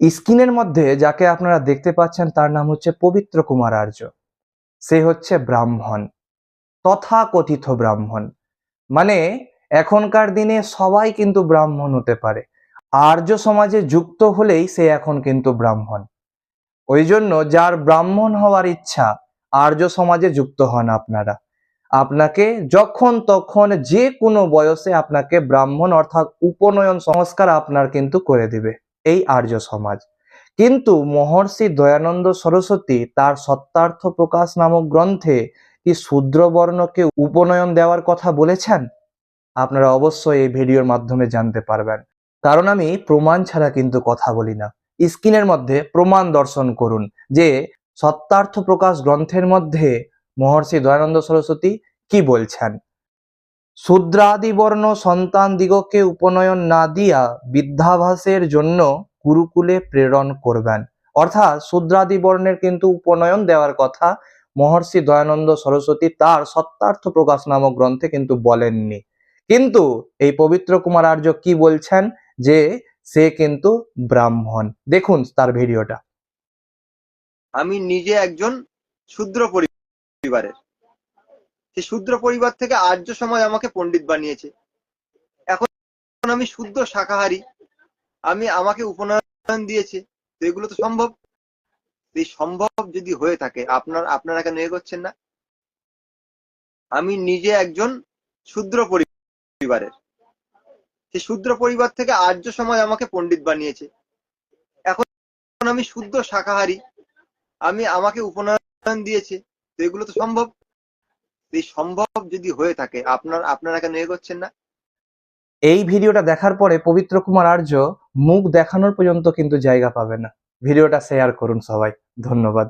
স্ক্রিনের মধ্যে যাকে আপনারা দেখতে পাচ্ছেন তার নাম হচ্ছে পবিত্র কুমার আর্য। সে হচ্ছে ব্রাহ্মণ, তথাকথিত ব্রাহ্মণ। মানে এখনকার দিনে সবাই কিন্তু ব্রাহ্মণ হতে পারে। আর্য সমাজে যুক্ত হলেই সে এখন কিন্তু ব্রাহ্মণ। ওই জন্য যার ব্রাহ্মণ হওয়ার ইচ্ছা, আর্য সমাজে যুক্ত হন আপনারা। আপনাকে যখন তখন যে কোনো বয়সে আপনাকে ব্রাহ্মণ অর্থাৎ উপনয়ন সংস্কার আপনার কিন্তু করে দিবে। এই আর্য সমাজ। কিন্তু মহর্ষি দয়ানন্দ সরস্বতী তার সত্যার্থ প্রকাশ নামক গ্রন্থে কি শূদ্র বর্ণকে উপনয়ন দেওয়ার কথা বলেছেন? আপনারা অবশ্যই এই ভিডিওর মাধ্যমে জানতে পারবেন। কারণ আমি প্রমাণ ছাড়া কিন্তু কথা বলি না। স্ক্রিনের মধ্যে প্রমাণ দর্শন করুন যে সত্যার্থ প্রকাশ গ্রন্থের মধ্যে মহর্ষি দয়ানন্দ সরস্বতী কি বলছেন। শূদ্রাদি বর্ণ সন্তান দিগকে উপনয়ন না দিয়া বিদ্যাভাসের জন্য গুরুকুলে প্রেরণ করবেন। অর্থাৎ শূদ্রাদি বর্ণের কিন্তু উপনয়ন দেওয়ার কথা মহর্ষি দয়ানন্দ সরস্বতী তার সত্যার্থ প্রকাশ নামক গ্রন্থে কিন্তু বলেননি। কিন্তু এই পবিত্র কুমার আর্য কি বলছেন? যে সে কিন্তু ব্রাহ্মণ। দেখুন তার ভিডিওটা। আমি নিজে একজন শূদ্র পরিবারের। সেই শূদ্র পরিবার থেকে আর্য সমাজ আমাকে পণ্ডিত বানিয়েছে। এখন আমি শুদ্ধ শাকাহারী। আমি আমাকে উপনয়ন দিয়েছে। তো এগুলো তো সম্ভব। এই সম্ভব যদি হয়ে থাকে, আপনার, আপনারা কেন এ করছেন না? আমি নিজে একজন শূদ্র পরিবারের। সেই শূদ্র পরিবার থেকে আর্য সমাজ আমাকে পণ্ডিত বানিয়েছে। এখন আমি শুদ্ধ শাকাহারী। আমি আমাকে উপনয়ন দিয়েছে। তো এগুলো তো সম্ভব। এই সম্ভব যদি হয়ে থাকে, আপনার, আপনারা কেন করছেন না? এই ভিডিওটা দেখার পরে পবিত্র কুমার আর্য মুখ দেখানোর পর্যন্ত কিন্তু জায়গা পাবে না। ভিডিওটা শেয়ার করুন সবাই। ধন্যবাদ।